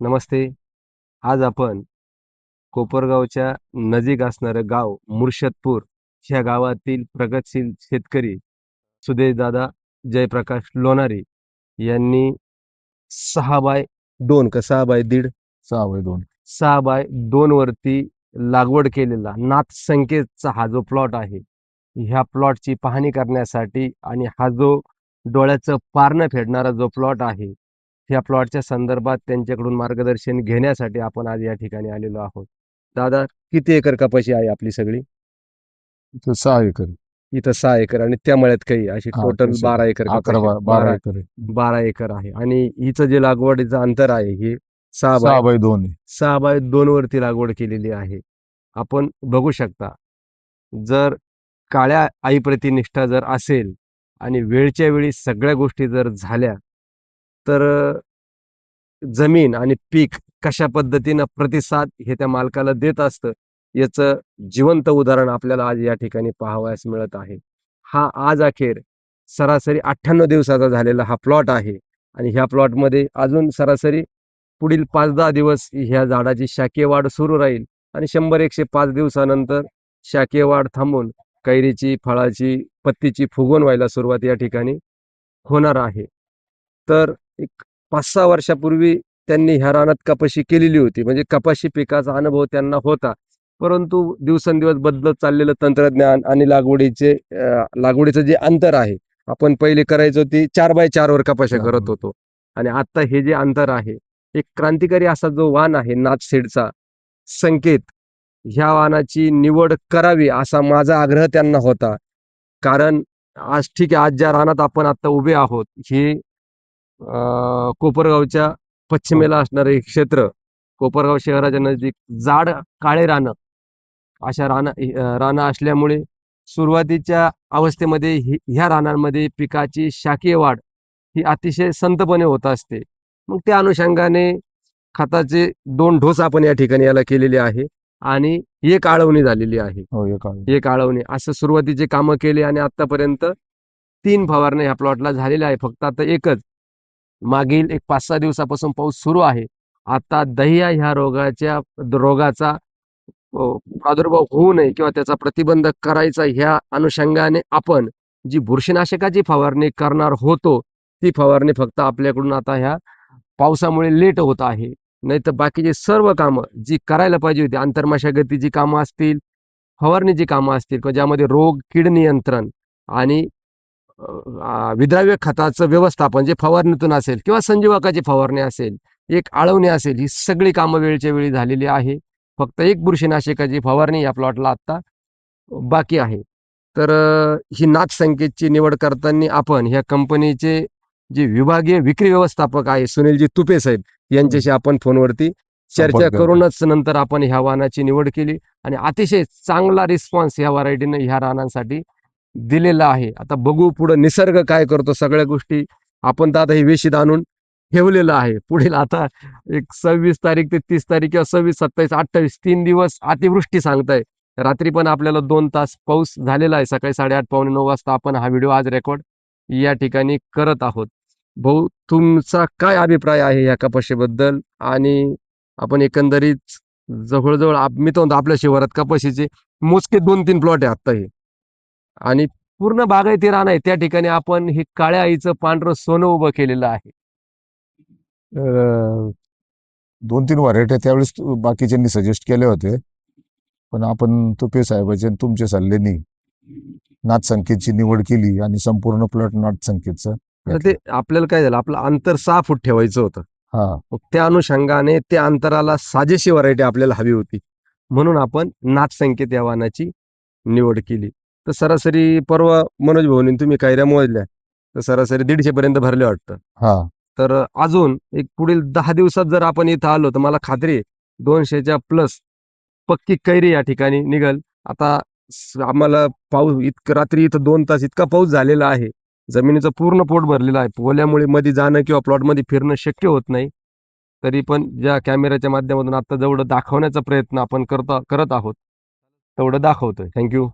नमस्ते. आज आपण कोपरगावच्या नजीक असणारं गाव मुर्शदपूर ह्या गावातील प्रगतशील शेतकरी सुदेशदादा जयप्रकाश लोणारी यांनी सहा बाय दोन का सहा बाय दीड? सहा बाय दोन. सहा बाय दोन वरती लागवड केलेला नाथ संकेतचा हा जो प्लॉट आहे ह्या प्लॉटची पाहणी करण्यासाठी आणि हा जो डोळ्याचं पारणं फेडणारा जो प्लॉट आहे ह्या प्लॉटच्या संदर्भात त्यांच्याकडून मार्गदर्शन घेण्यासाठी आपण आज या ठिकाणी आलेलो आहोत दादा किती एकर कपाशी आहे आपली सगळी इथं सहा एकर इथं सहा एकर आणि त्या मळ्यात काही अशी हा, टोटल बारा एकर अकरा कपाशी. बा- बारा एकर आहे. बारा एकर आहे आणि हिचं जे लागवडीचं अंतर आहे हे सहा बाय सहा बाय दोन आहे. सहा बाय दोन वरती लागवड केलेली आहे आपण बघू शकता जर काळ्या आईप्रती निष्ठा जर असेल आणि वेळच्या वेळी सगळ्या गोष्टी जर झाल्या तर जमीन आणि पीक कशा पद्धतीनं प्रतिसाद हे त्या मालकाला देत असतं याचं जिवंत उदाहरण आपल्याला आज या ठिकाणी पाहावयास मिळत आहे. हा आज अखेर सरासरी अठ्ठ्याण्णव दिवसाचा झालेला हा प्लॉट आहे आणि ह्या प्लॉटमध्ये अजून सरासरी पुढील पाच दहा दिवस ह्या झाडाची शाकीय वाढ सुरू राहील आणि शंभर एकशे पाच दिवसानंतर शाकीय वाढ थांबून कैरीची फळाची पत्तीची फुगवण व्हायला सुरुवात या ठिकाणी होणार आहे. तर एक पाच सहा वर्षापूर्वी त्यांनी ह्या रानात कपाशी केलेली होती. म्हणजे कपाशी पिकाचा अनुभव त्यांना होता. परंतु दिवसेंदिवस बदलत चाललेलं तंत्रज्ञान आणि लागवडीचे लागवडीचं जे अंतर आहे आपण पहिले करायचो ती चार बाय चार वर कपाशा करत. होतो. आणि आता हे जे अंतर आहे एक क्रांतिकारी असा जो वाण आहे नाथ सीडचा संकेत ह्या वाहनाची निवड करावी असा माझा आग्रह त्यांना होता. कारण आज ठीक आहे आज ज्या रानात आपण आता उभे आहोत हे कोपरगावच्या पश्चिमेला असणारे हे क्षेत्र कोपरगाव शहराच्या नजदीक जाड काळे रानं. अशा रानं रानं असल्यामुळे सुरुवातीच्या अवस्थेमध्ये ह्या रानांमध्ये पिकाची शाकीय वाढ ही अतिशय संतपणे होत असते. मग त्या अनुषंगाने खताचे दोन ढोस आपण या ठिकाणी याला केलेले आहे आणि एक आळवणी झालेली आहे. हो एक आहे. एक आळवणी. असं सुरुवातीचे कामं केले आणि आतापर्यंत तीन फवारण्या ह्या प्लॉटला झालेल्या आहे. फक्त आता एकच. मागील एक पाच सहा दिवसापासून पाऊस सुरू आहे. आता दह्या ह्या रोगाच्या रोगाचा प्रादुर्भाव होऊ नये किंवा त्याचा प्रतिबंध करायचा ह्या अनुषंगाने आपण जी बुरशीनाशकाची फवारणी करणार होतो ती फवारणी फक्त आपल्याकडून आता ह्या पावसामुळे लेट होत आहे. नाही तर बाकीचे सर्व कामं जी करायला पाहिजे होती आंतरमशागतीची कामं असतील फवारणीची कामं असतील किंवा ज्यामध्ये रोग कीड नियंत्रण आणि विद्राव्य खताचं व्यवस्थापन जे फवारणीतून असेल किंवा संजीवकाची फवारणी असेल एक आळवणी असेल ही सगळी कामं वेळच्या वेळी झालेली आहे. फक्त एक बुरशीनाशकाची फवारणी या प्लॉटला आत्ता बाकी आहे. तर ही नाथ संकेतची निवड करताना आपण ह्या कंपनीचे जे विभागीय विक्री व्यवस्थापक आहे सुनीलजी तुपे साहेब यांच्याशी आपण फोनवरती चर्चा. करूनच नंतर आपण ह्या वाहनाची निवड केली आणि अतिशय चांगला रिस्पॉन्स ह्या व्हरायटीनं ह्या रानांसाठी दिलेला आहे. आता बघू पुढं निसर्ग काय करतो सगळ्या गोष्टी आपण तर आता हे वेशीत आणून ठेवलेलं आहे. पुढील आता एक सव्वीस तारीख ते तीस तारीख किंवा सव्वीस सत्तावीस अठ्ठावीस तीन दिवस अतिवृष्टी सांगताय. रात्री पण आपल्याला दोन तास पाऊस झालेला आहे. सकाळी साडेआठ पावणे नऊ वाजता आपण हा व्हिडिओ आज रेकॉर्ड या ठिकाणी करत आहोत. भाऊ तुमचा काय अभिप्राय आहे या कपाशीबद्दल? आणि आपण एकंदरीत जवळजवळ मी तो म्हणतो आपल्या शिवारात कपाशीचे मोजके दोन तीन प्लॉट आहे आत्ता हे. आणि पूर्ण बागायती रान आहे. त्या ठिकाणी आपण हे काळ्या आईचं पांढरं सोनं उभं केलेलं आहे. दोन तीन व्हरायटी त्यावेळेस बाकीच्यांनी सजेस्ट केले होते. पण आपण तुपे साहेबाचे तुमच्या सल्ल्याने नाथ संकेतची निवड केली आणि संपूर्ण प्लॉट नाथ संकेतचं तर ते आपल्याला काय झालं? आपलं अंतर सहा फूट ठेवायचं होतं. हा. मग त्या अनुषंगाने त्या अंतराला साजेशी व्हरायटी आपल्याला हवी होती. म्हणून आपण नाथ संकेत या वाहनाची निवड केली. तर सरासरी परवा मनोज भाऊनी तुम्ही कैऱ्या मोजल्या तर सरासरी दीडशे पर्यंत भरले वाटतं. हा. तर अजून एक पुढील दहा दिवसात जर आपण इथं आलो तर मला खात्री आहे दोनशेच्या प्लस पक्की कैरी या ठिकाणी निघल. आता आम्हाला पाऊस इतकं रात्री इथं दोन तास इतका पाऊस झालेला आहे. जमिनीचं पूर्ण पोट भरलेलं आहे. पोल्यामुळे मध्ये जाणं किंवा प्लॉटमध्ये फिरणं शक्य होत नाही. तरी पण ज्या कॅमेऱ्याच्या माध्यमातून आता जेवढं दाखवण्याचा प्रयत्न आपण करता करत आहोत तेवढं दाखवतोय. थँक्यू